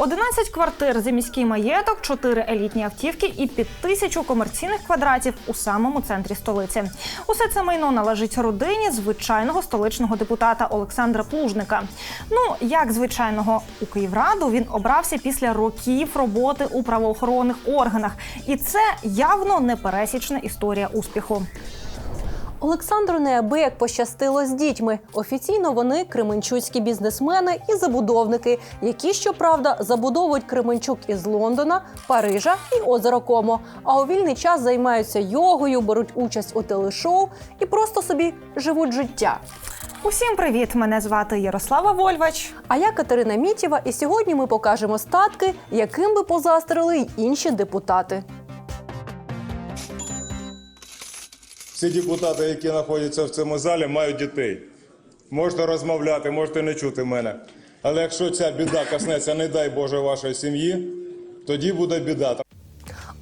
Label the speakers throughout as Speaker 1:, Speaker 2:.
Speaker 1: 11 квартир за міський маєток, 4 елітні автівки і під тисячу комерційних квадратів у самому центрі столиці. Усе це майно належить родині звичайного столичного депутата Олександра Плужника. Ну як звичайного у Київраду він обрався після років роботи у правоохоронних органах, і це явно непересічна історія успіху.
Speaker 2: Олександру неабияк пощастило з дітьми. Офіційно вони кременчуцькі бізнесмени і забудовники, які, щоправда, забудовують Кременчук із Лондона, Парижа і озеро Комо. А у вільний час займаються йогою, беруть участь у телешоу і просто собі живуть життя.
Speaker 1: Усім привіт! Мене звати Ярослава Вольвач.
Speaker 2: А я Катерина Мітєва, і сьогодні ми покажемо статки, яким би позастрили й інші депутати.
Speaker 3: Всі депутати, які знаходяться в цьому залі, мають дітей. Можете розмовляти, можете не чути мене. Але якщо ця біда коснеться, не дай Боже, вашої сім'ї, тоді буде біда.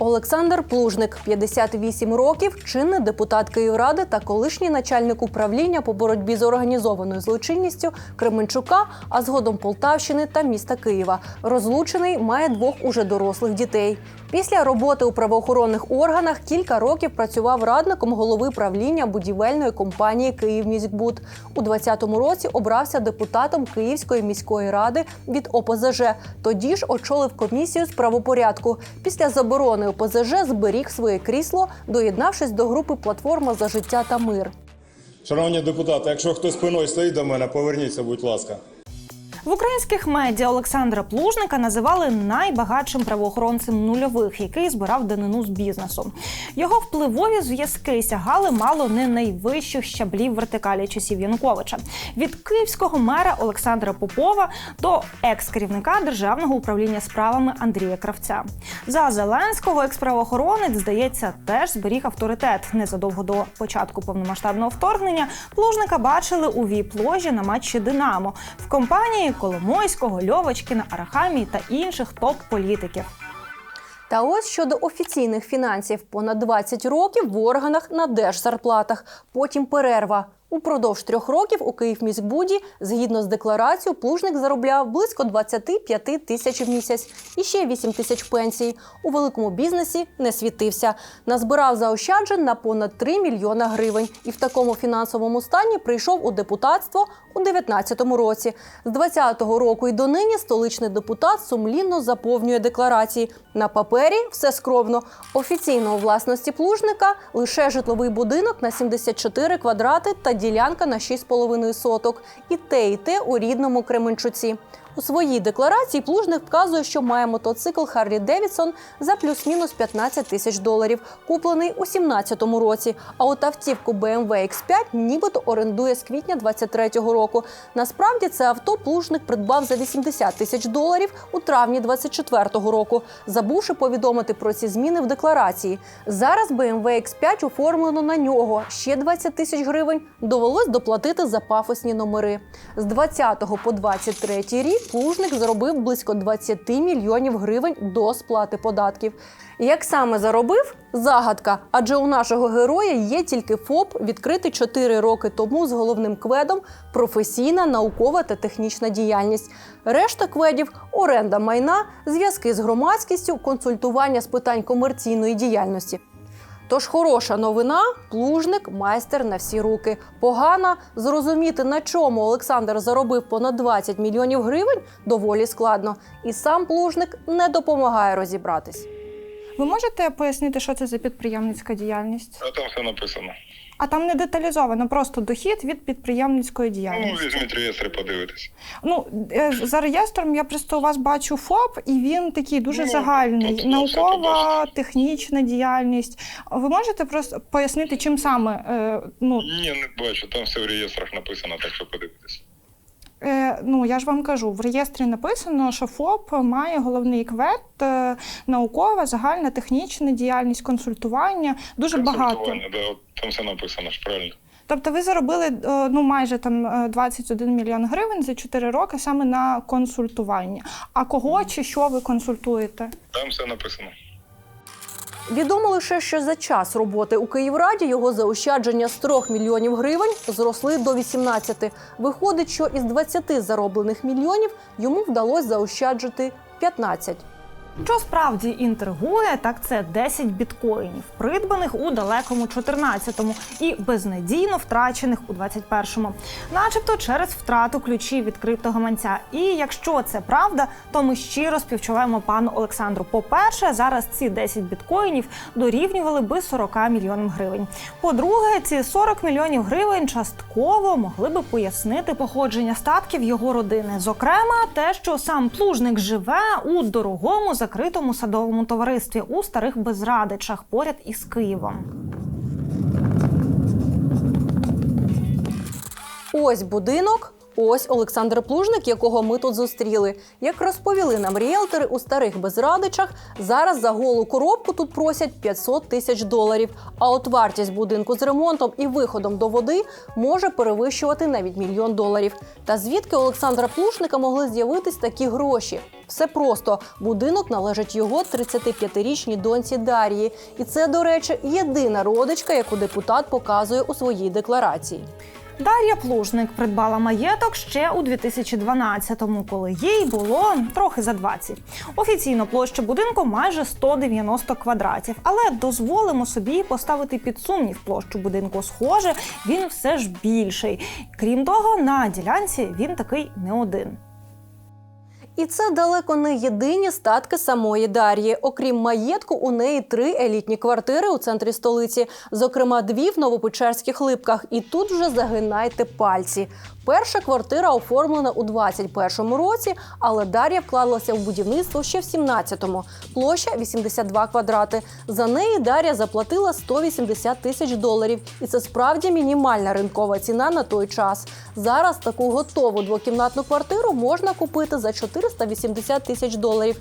Speaker 2: Олександр Плужник, 58 років, чинний депутат Київради та колишній начальник управління по боротьбі з організованою злочинністю Кременчука, а згодом Полтавщини та міста Києва. Розлучений, має двох уже дорослих дітей. Після роботи у правоохоронних органах кілька років працював радником голови правління будівельної компанії «Київміськбуд». У 20-му році обрався депутатом Київської міської ради від ОПЗЖ. Тоді ж очолив комісію з правопорядку. Після заборони ОПЗЖ зберіг своє крісло, доєднавшись до групи Платформа за життя та мир.
Speaker 3: Шановні депутати, якщо хтось спиною стоїть до мене, поверніться, будь ласка.
Speaker 1: В українських медіа Олександра Плужника називали найбагатшим правоохоронцем нульових, який збирав данину з бізнесу. Його впливові зв'язки сягали мало не найвищих щаблів вертикалі часів Януковича від київського мера Олександра Попова до екс-керівника державного управління справами Андрія Кравця. За Зеленського екс-правоохоронець, здається, теж зберіг авторитет. Незадовго до початку повномасштабного вторгнення плужника бачили у віп-ложі на матчі Динамо в компанії Коломойського, Льовочкіна, Арахамії та інших топ-політиків.
Speaker 2: Та ось щодо офіційних фінансів, понад 20 років в органах на держзарплатах, потім перерва. Упродовж трьох років у Київміськбуді, згідно з декларацією, плужник заробляв близько 25 тисяч в місяць і ще 8 тисяч пенсій. У великому бізнесі не світився. Назбирав заощаджень на понад 3 мільйона гривень. І в такому фінансовому стані прийшов у депутатство у 19-му році. З 20-го року і донині столичний депутат сумлінно заповнює декларації. На папері все скромно. Офіційно у власності плужника лише житловий будинок на 74 квадрати та ділянка на 6,5 соток. І те, і те у рідному Кременчуці. У своїй декларації плужник вказує, що має мотоцикл Харлі Девідсон за плюс-мінус 15 тисяч доларів, куплений у 17-му році. А от автівку BMW X5 нібито орендує з квітня 23-го року. Насправді це авто плужник придбав за 80 тисяч доларів у травні 24-го року, забувши повідомити про ці зміни в декларації. Зараз BMW X5 оформлено на нього ще 20 тисяч гривень. Довелось доплатити за пафосні номери. З 20 по 23 рік плужник заробив близько 20 мільйонів гривень до сплати податків. Як саме заробив? Загадка. Адже у нашого героя є тільки ФОП, відкритий 4 роки тому з головним кведом професійна наукова та технічна діяльність. Решта кведів оренда майна, зв'язки з громадськістю, консультування з питань комерційної діяльності. Тож хороша новина плужник майстер на всі руки. Погана зрозуміти, на чому Олександр заробив понад 20 мільйонів гривень, доволі складно. І сам плужник не допомагає розібратись.
Speaker 1: Ви можете пояснити, що це за підприємницька діяльність?
Speaker 4: А там все написано.
Speaker 1: А там не деталізовано, просто дохід від підприємницької діяльності.
Speaker 4: Ну,
Speaker 1: діяльності.
Speaker 4: візьміть реєстри, подивитись.
Speaker 1: Ну е, за реєстром я просто у вас бачу ФОП, і він такий дуже
Speaker 4: Ну,
Speaker 1: загальний.
Speaker 4: тут, ну,
Speaker 1: Наукова,
Speaker 4: побачите.
Speaker 1: технічна діяльність. Ви можете просто пояснити, чим саме е, ну,
Speaker 4: Ні, не бачу, там все в реєстрах написано, так що подивитись.
Speaker 1: Е, ну я ж вам кажу, в реєстрі написано, що ФОП має головний квет, е, наукова, загальна технічна діяльність, консультування. Дуже багато.
Speaker 4: Консультування, Да, от там все написано ж правильно.
Speaker 1: Тобто ви заробили е, ну майже там е, 21 мільйон гривень за 4 роки саме на консультування. А кого чи що ви консультуєте?
Speaker 4: Там все написано.
Speaker 2: Відомо лише, що за час роботи у Київраді його заощадження з 3 мільйонів гривень зросли до 18. Виходить, що із 20 зароблених мільйонів йому вдалося заощаджити 15.
Speaker 1: Що справді інтригує, так це 10 біткоїнів, придбаних у далекому 14-му і безнадійно втрачених у 21-му, начебто через втрату ключів від криптогаманця. І якщо це правда, то ми щиро співчуваємо пану Олександру. По-перше, зараз ці 10 біткоїнів дорівнювали би 40 мільйонам гривень. По-друге, ці 40 мільйонів гривень частково могли би пояснити походження статків його родини. Зокрема, те, що сам плужник живе у дорогому закритому садовому товаристві у старих безрадичах поряд із Києвом.
Speaker 2: Ось будинок. Ось Олександр Плужник, якого ми тут зустріли. Як розповіли нам ріелтори у старих безрадичах, зараз за голу коробку тут просять 500 тисяч доларів. А от вартість будинку з ремонтом і виходом до води може перевищувати навіть мільйон доларів. Та звідки Олександра Плужника могли з'явитись такі гроші? Все просто будинок належить його 35-річній доньці Дар'ї, і це, до речі, єдина родичка, яку депутат показує у своїй декларації.
Speaker 1: Дар'я Плужник придбала маєток ще у 2012-му, коли їй було трохи за 20. Офіційно площа будинку майже 190 квадратів, але дозволимо собі поставити під сумнів площу будинку. Схоже, він все ж більший. Крім того, на ділянці він такий не один.
Speaker 2: І це далеко не єдині статки самої Дар'ї. Окрім маєтку, у неї три елітні квартири у центрі столиці, зокрема дві в Новопечерських липках. І тут вже загинайте пальці. Перша квартира оформлена у 21-му році, але Дар'я вкладалася в будівництво ще в 17-му. Площа 82 квадрати. За неї Дар'я заплатила 180 тисяч доларів. І це справді мінімальна ринкова ціна на той час. Зараз таку готову двокімнатну квартиру можна купити за 480 тисяч доларів.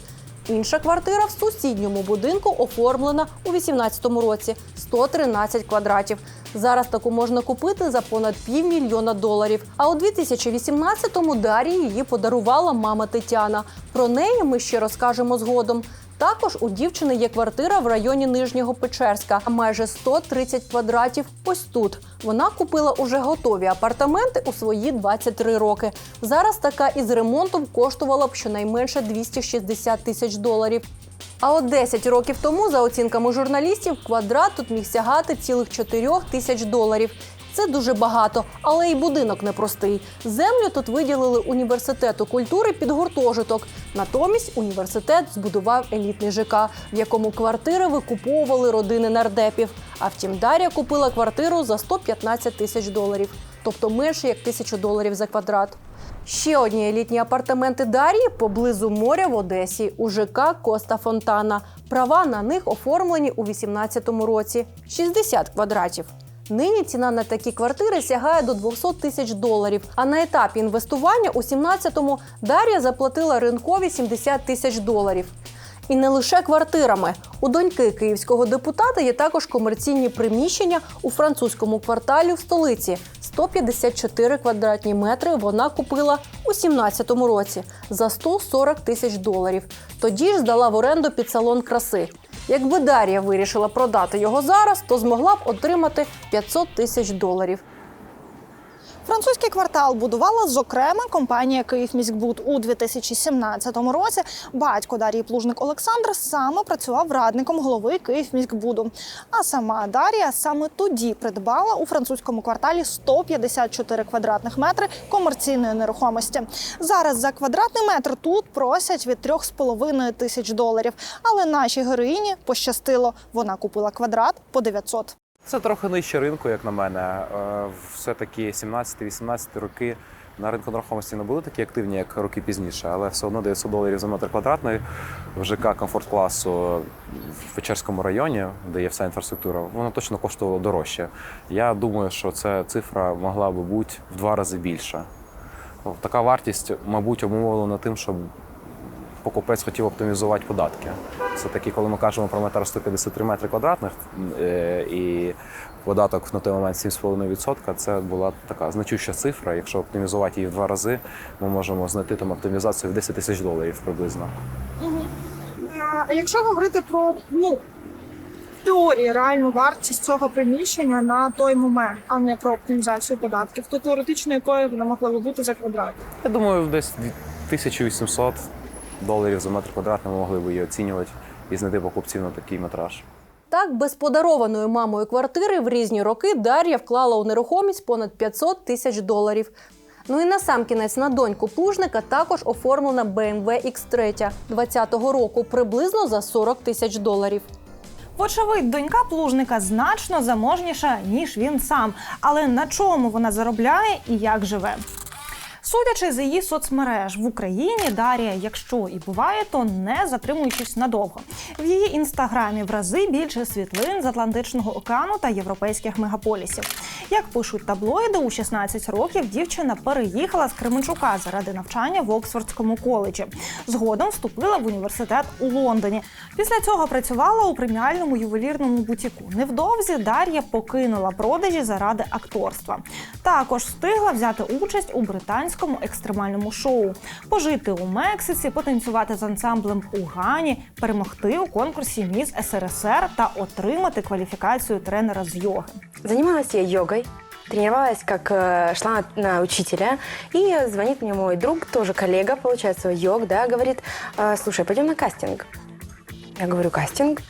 Speaker 2: Інша квартира в сусідньому будинку оформлена у 18-му році 113 квадратів. Зараз таку можна купити за понад півмільйона доларів. А у 2018-му Дарі її подарувала мама Тетяна. Про неї ми ще розкажемо згодом. Також у дівчини є квартира в районі Нижнього Печерська, майже 130 квадратів. Ось тут вона купила уже готові апартаменти у свої 23 роки. Зараз така із ремонтом коштувала б щонайменше 260 тисяч доларів. А от 10 років тому, за оцінками журналістів, квадрат тут міг сягати цілих 4 тисяч доларів. Це дуже багато, але і будинок непростий. Землю тут виділили університету культури під гуртожиток. Натомість університет збудував елітний ЖК, в якому квартири викуповували родини нардепів. А втім, Дар'я купила квартиру за 115 тисяч доларів, тобто менше як тисячу доларів за квадрат. Ще одні елітні апартаменти Дар'ї поблизу моря в Одесі у ЖК Коста Фонтана. Права на них оформлені у 2018 році 60 квадратів. Нині ціна на такі квартири сягає до 200 тисяч доларів. А на етапі інвестування у 17-му Дар'я заплатила ринкові 70 тисяч доларів. І не лише квартирами. У доньки київського депутата є також комерційні приміщення у французькому кварталі в столиці. 154 квадратні метри вона купила у 17-му році за 140 тисяч доларів. Тоді ж здала в оренду під салон краси. Якби Дар'я вирішила продати його зараз, то змогла б отримати 500 тисяч доларів.
Speaker 1: Французький квартал будувала зокрема компанія «Київміськбуд» у 2017 році. Батько Дар'ї Плужник Олександр саме працював радником голови «Київміськбуду». А сама Дар'я саме тоді придбала у французькому кварталі 154 квадратних метри комерційної нерухомості. Зараз за квадратний метр тут просять від 3,5 тисяч доларів. Але нашій героїні пощастило. Вона купила квадрат по 900.
Speaker 5: Це трохи нижче ринку, як на мене. Е, Все-таки 17-18 роки на ринку нерухомості не були такі активні, як роки пізніше, але все одно 900 доларів за метр квадратний в ЖК комфорт класу в Печерському районі, де є вся інфраструктура, воно точно коштувало дорожче. Я думаю, що ця цифра могла би бути в два рази більша. Така вартість, мабуть, обумовлена тим, що покупець хотів оптимізувати податки. Це таки, коли ми кажемо про метр 153 метри квадратних е, і податок на той момент 7,5%, це була така значуща цифра. Якщо оптимізувати її в два рази, ми можемо знайти там оптимізацію в 10 тисяч доларів приблизно.
Speaker 6: А якщо говорити про ну теорії реальну вартість цього приміщення на той момент, а не про оптимізацію податків, то теоретично якою вона могла би бути за квадрат?
Speaker 5: Я думаю, десь 1800 доларів за метр квадратний ми могли б її оцінювати і знайти покупців на такий метраж.
Speaker 2: Так, без подарованої мамою квартири в різні роки Дар'я вклала у нерухомість понад 500 тисяч доларів. Ну і на сам кінець на доньку плужника також оформлена BMW X3 20-го року приблизно за 40 тисяч доларів.
Speaker 1: Вочевидь, донька плужника значно заможніша, ніж він сам. Але на чому вона заробляє і як живе? Судячи з її соцмереж в Україні, Дар'я, якщо і буває, то не затримуючись надовго. В її інстаграмі в рази більше світлин з Атлантичного океану та європейських мегаполісів. Як пишуть таблоїди, у 16 років дівчина переїхала з Кременчука заради навчання в Оксфордському коледжі. Згодом вступила в університет у Лондоні. Після цього працювала у преміальному ювелірному бутіку. Невдовзі Дар'я покинула продажі заради акторства. Також встигла взяти участь у британському екстремальному шоу, пожити у Мексиці, потанцювати з ансамблем у Гані, перемогти у конкурсі Міс СРСР та отримати кваліфікацію тренера з йоги.
Speaker 7: Занималась я йогой, тренировалась, как э, шла на, учителя, и звонит мне мой друг, тоже коллега, получается, йог, да, говорит, «Э, слушай, пойдем на кастинг. Я говорю, кастинг?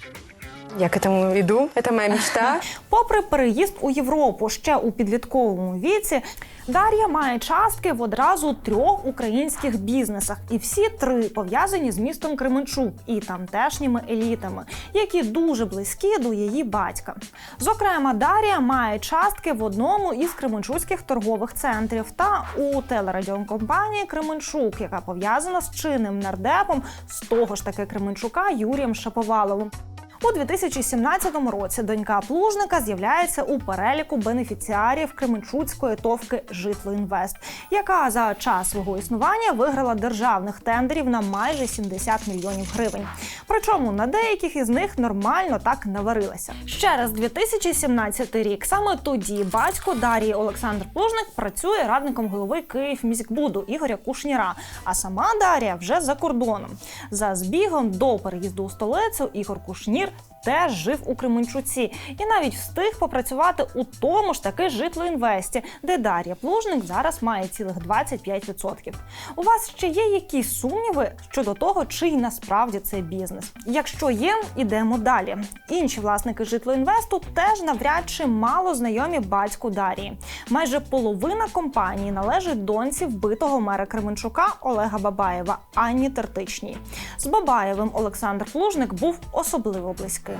Speaker 7: Я к этому иду, это моя мечта.
Speaker 1: Попри переїзд у Європу ще у підлітковому віці, Дар'я має частки в одразу трьох українських бізнесах, і всі три пов'язані з містом Кременчук і тамтешніми елітами, які дуже близькі до її батька. Зокрема, Дар'я має частки в одному із кременчуцьких торгових центрів та у телерадіокомпанії Кременчук, яка пов'язана з чинним нардепом з того ж таки Кременчука Юрієм Шаповаловим. У 2017 році донька плужника з'являється у переліку бенефіціарів Кременчуцької товки Житлоінвест, яка за час свого існування виграла державних тендерів на майже 70 мільйонів гривень. Причому на деяких із них нормально так наварилася. Ще раз 2017 рік. Саме тоді батько Дарії Олександр Плужник працює радником голови Київміськбуду Ігоря Кушніра. А сама Дарія вже за кордоном. За збігом до переїзду у столицю Ігор Кушнір Later теж жив у Кременчуці і навіть встиг попрацювати у тому ж таки житлоінвесті, де Дар'я Плужник зараз має цілих 25%. У вас ще є якісь сумніви щодо того, чий насправді цей бізнес? Якщо є, ідемо далі. Інші власники житлоінвесту теж навряд чи мало знайомі батьку Дарії. Майже половина компанії належить доньці вбитого мера Кременчука Олега Бабаєва Анні Тертичній. З Бабаєвим Олександр Плужник був особливо близьким.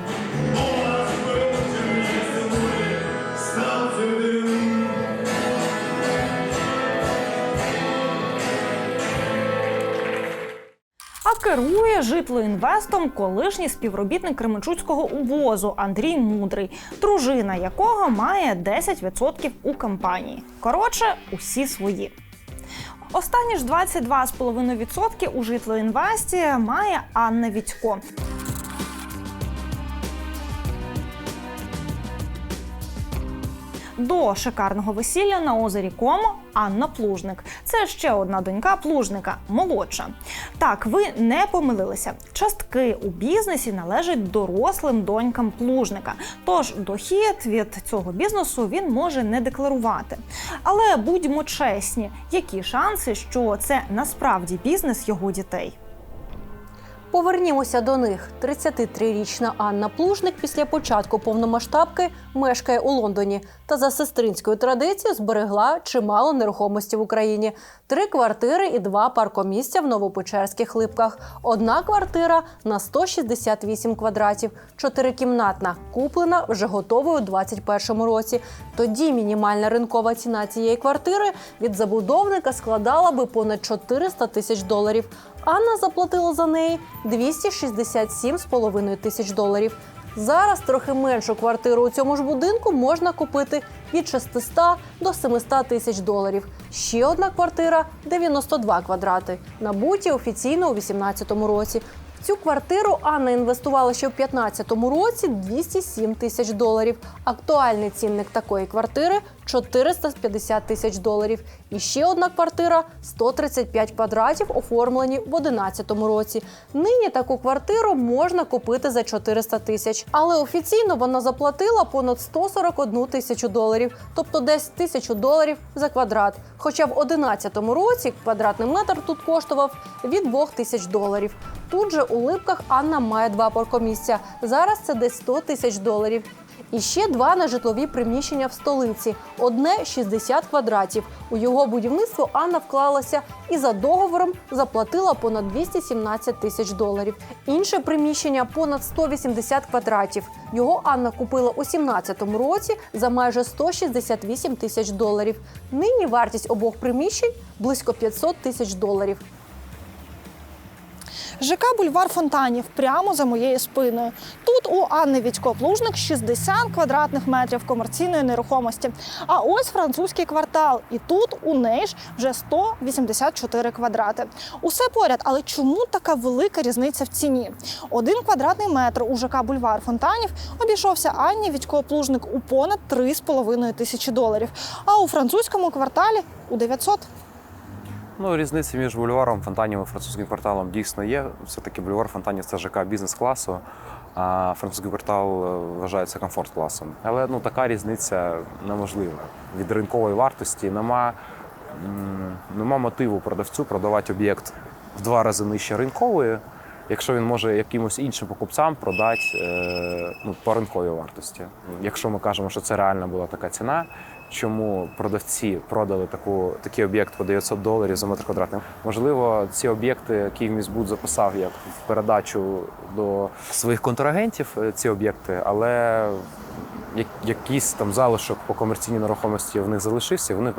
Speaker 1: А керує житлоінвестом колишній співробітник Кременчуцького увозу Андрій Мудрий, дружина якого має 10% у компанії. Коротше, усі свої. Останні ж 22,5% у житлоінвесті має Анна Вітько. До шикарного весілля на озері Комо Анна Плужник. Це ще одна донька плужника, молодша. Так, ви не помилилися. Частки у бізнесі належать дорослим донькам плужника. Тож дохід від цього бізнесу він може не декларувати. Але будьмо чесні, які шанси, що це насправді бізнес його дітей.
Speaker 2: Повернімося до них. 33-річна Анна Плужник після початку повномасштабки мешкає у Лондоні та за сестринською традицією зберегла чимало нерухомості в Україні: три квартири і два паркомісця в Новопечерських липках. Одна квартира на 168 квадратів, чотирикімнатна, куплена вже готовою у 2021 році. Тоді мінімальна ринкова ціна цієї квартири від забудовника складала би понад 400 тисяч доларів. Анна заплатила за неї 267,5 тисяч доларів. Зараз трохи меншу квартиру у цьому ж будинку можна купити від 600 до 700 тисяч доларів. Ще одна квартира 92 квадрати. Набуті офіційно у 2018 році. В цю квартиру Анна інвестувала ще в 2015 році 207 тисяч доларів. Актуальний цінник такої квартири 450 тисяч доларів. І ще одна квартира 135 квадратів, оформлені в 2011 році. Нині таку квартиру можна купити за 400 тисяч, але офіційно вона заплатила понад 141 тисячу доларів, тобто десь тисячу доларів за квадрат. Хоча в 2011 році квадратний метр тут коштував від 2 тисяч доларів. Тут же у Липках Анна має два паркомісця. Зараз це десь 100 тисяч доларів. І ще два нежитлові приміщення в столиці. Одне 60 квадратів. У його будівництво Анна вклалася і за договором заплатила понад 217 тисяч доларів. Інше приміщення понад 180 квадратів. Його Анна купила у 17 році за майже 168 тисяч доларів. Нині вартість обох приміщень близько 500 тисяч доларів.
Speaker 6: ЖК Бульвар Фонтанів прямо за моєю спиною. Тут у Анни Вітько-Плужник 60 квадратних метрів комерційної нерухомості. А ось французький квартал. І тут у неї ж вже 184 квадрати. Усе поряд, але чому така велика різниця в ціні? Один квадратний метр у ЖК Бульвар Фонтанів обійшовся Анні Вітько-Плужник у понад 3,5 тисячі доларів. А у французькому кварталі у 900.
Speaker 5: Ну, різниця між бульваром, фонтанів і французьким кварталом дійсно є. Все-таки бульвар фонтанів це ЖК бізнес-класу, а французький квартал е, вважається комфорт-класом. Але ну, така різниця неможлива. Від ринкової вартості нема, нема мотиву продавцю продавати об'єкт в два рази нижче ринкової, якщо він може якимось іншим покупцям продати е, ну, по ринковій вартості. Якщо ми кажемо, що це реальна була така ціна, чому продавці продали таку, такий об'єкт по 900 доларів за метр квадратний. Можливо, ці об'єкти Київміськбуд записав як в передачу до своїх контрагентів е, ці об'єкти, але як- якийсь там залишок по комерційній нерухомості в них залишився, вони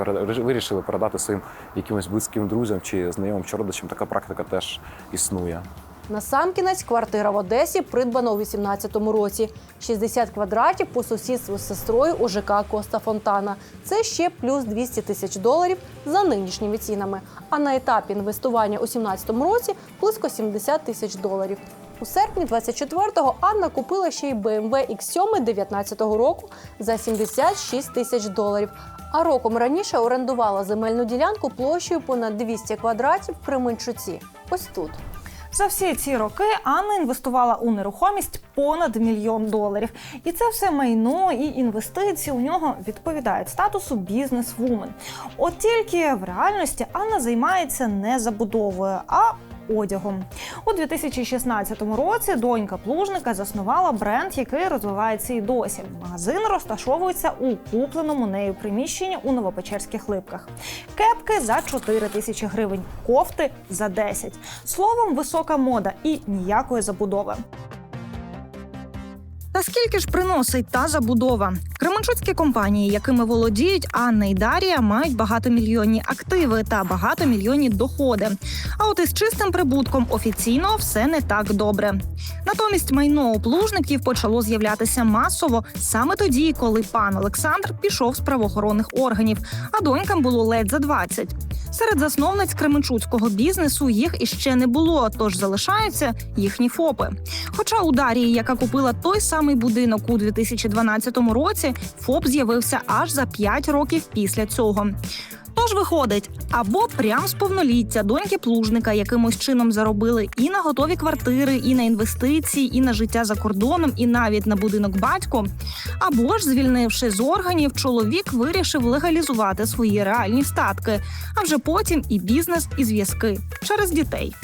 Speaker 5: вирішили передати своїм якимось близьким друзям чи знайомим чи родичам. Така практика теж існує.
Speaker 2: Насамкінець квартира в Одесі придбана у 18-му році. 60 квадратів по сусідству з сестрою у ЖК Коста Фонтана. Це ще плюс 200 тисяч доларів за нинішніми цінами. А на етапі інвестування у 17-му році близько 70 тисяч доларів. У серпні 24-го Анна купила ще й BMW X7 19-го року за 76 тисяч доларів. А роком раніше орендувала земельну ділянку площею понад 200 квадратів в Кременчуці. Ось тут.
Speaker 1: За всі ці роки Анна інвестувала у нерухомість понад мільйон доларів. І це все майно і інвестиції у нього відповідають статусу бізнес-вумен. От тільки в реальності Анна займається не забудовою, а одягом. У 2016 році донька плужника заснувала бренд, який розвивається і досі. Магазин розташовується у купленому нею приміщенні у Новопечерських липках. Кепки за 4 тисячі гривень, кофти за 10. Словом, висока мода і ніякої забудови. Та скільки ж приносить та забудова? Кременчуцькі компанії, якими володіють Анна і Дарія, мають багатомільйонні активи та багатомільйонні доходи. А от із чистим прибутком офіційно все не так добре. Натомість майно у плужників почало з'являтися масово саме тоді, коли пан Олександр пішов з правоохоронних органів, а донькам було ледь за 20. Серед засновниць кременчуцького бізнесу їх іще не було, тож залишаються їхні ФОПи. Хоча у Дарії, яка купила той самий будинок у 2012 році, ФОП з'явився аж за 5 років після цього. Тож виходить, або прям з повноліття доньки плужника якимось чином заробили і на готові квартири, і на інвестиції, і на життя за кордоном, і навіть на будинок батько. Або ж, звільнивши з органів, чоловік вирішив легалізувати свої реальні статки, а вже потім і бізнес, і зв'язки через дітей.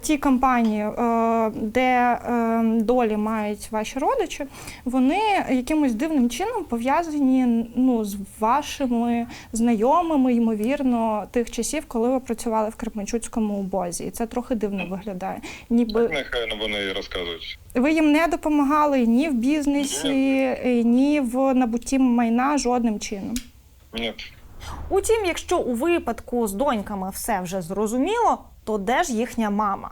Speaker 6: Ті компанії, е, де е, долі мають ваші родичі, вони якимось дивним чином пов'язані ну, з вашими знайомими, ймовірно, тих часів, коли ви працювали в Кременчуцькому обозі. І це трохи дивно виглядає. Ніби
Speaker 4: Нехай вони і розказують.
Speaker 6: ви їм не допомагали ні в бізнесі, ні в набутті майна жодним чином.
Speaker 4: Ні.
Speaker 1: Утім, якщо у випадку з доньками все вже зрозуміло, то де ж їхня мама?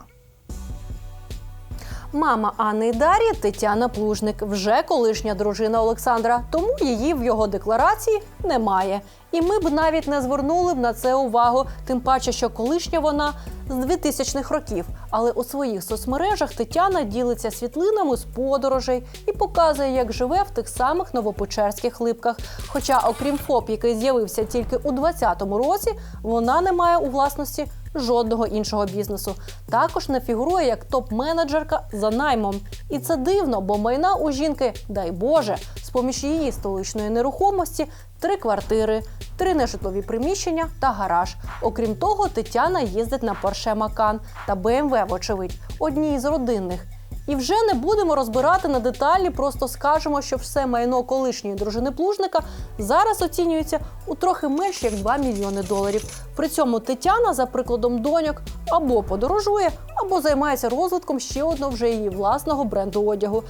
Speaker 2: Мама Анни і Дар'ї Тетяна Плужник, вже колишня дружина Олександра, тому її в його декларації немає. І ми б навіть не звернули б на це увагу, тим паче, що колишня вона з 2000-х років. Але у своїх соцмережах Тетяна ділиться світлинами з подорожей і показує, як живе в тих самих новопечерських липках. Хоча, окрім ФОП, який з'явився тільки у 2020 році, вона не має у власності жодного іншого бізнесу. Також не фігурує як топ-менеджерка за наймом. І це дивно, бо майна у жінки, дай Боже, з поміж її столичної нерухомості три квартири, три нежитлові приміщення та гараж. Окрім того, Тетяна їздить на Porsche Macan та BMW, вочевидь, одній з родинних. І вже не будемо розбирати на деталі, просто скажемо, що все майно колишньої дружини плужника зараз оцінюється у трохи менш як 2 мільйони доларів. При цьому Тетяна, за прикладом доньок, або подорожує, або займається розвитком ще одного вже її власного бренду одягу.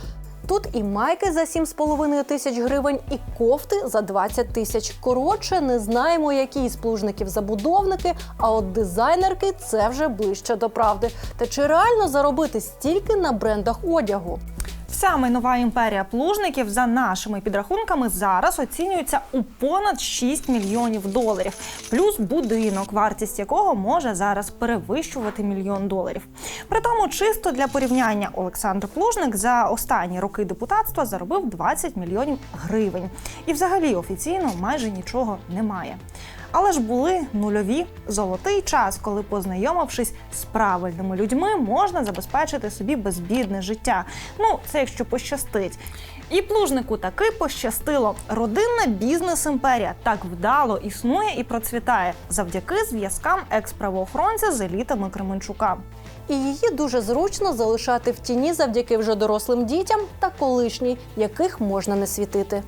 Speaker 2: Тут і майки за 7,5 тисяч гривень, і кофти за 20 тисяч. Коротше, не знаємо, які із плужників забудовники, а от дизайнерки це вже ближче до правди. Та чи реально заробити стільки на брендах одягу?
Speaker 1: Вся майнова імперія плужників за нашими підрахунками зараз оцінюється у понад 6 мільйонів доларів, плюс будинок, вартість якого може зараз перевищувати мільйон доларів. При тому, чисто для порівняння, Олександр Плужник за останні роки депутатства заробив 20 мільйонів гривень. І взагалі офіційно майже нічого немає. Але ж були нульові золотий час, коли, познайомившись з правильними людьми, можна забезпечити собі безбідне життя. Ну, це якщо пощастить. І плужнику таки пощастило. Родинна бізнес-імперія так вдало існує і процвітає завдяки зв'язкам екс-правоохоронця з елітами Кременчука.
Speaker 2: І її дуже зручно залишати в тіні завдяки вже дорослим дітям та колишній, яких можна не світити.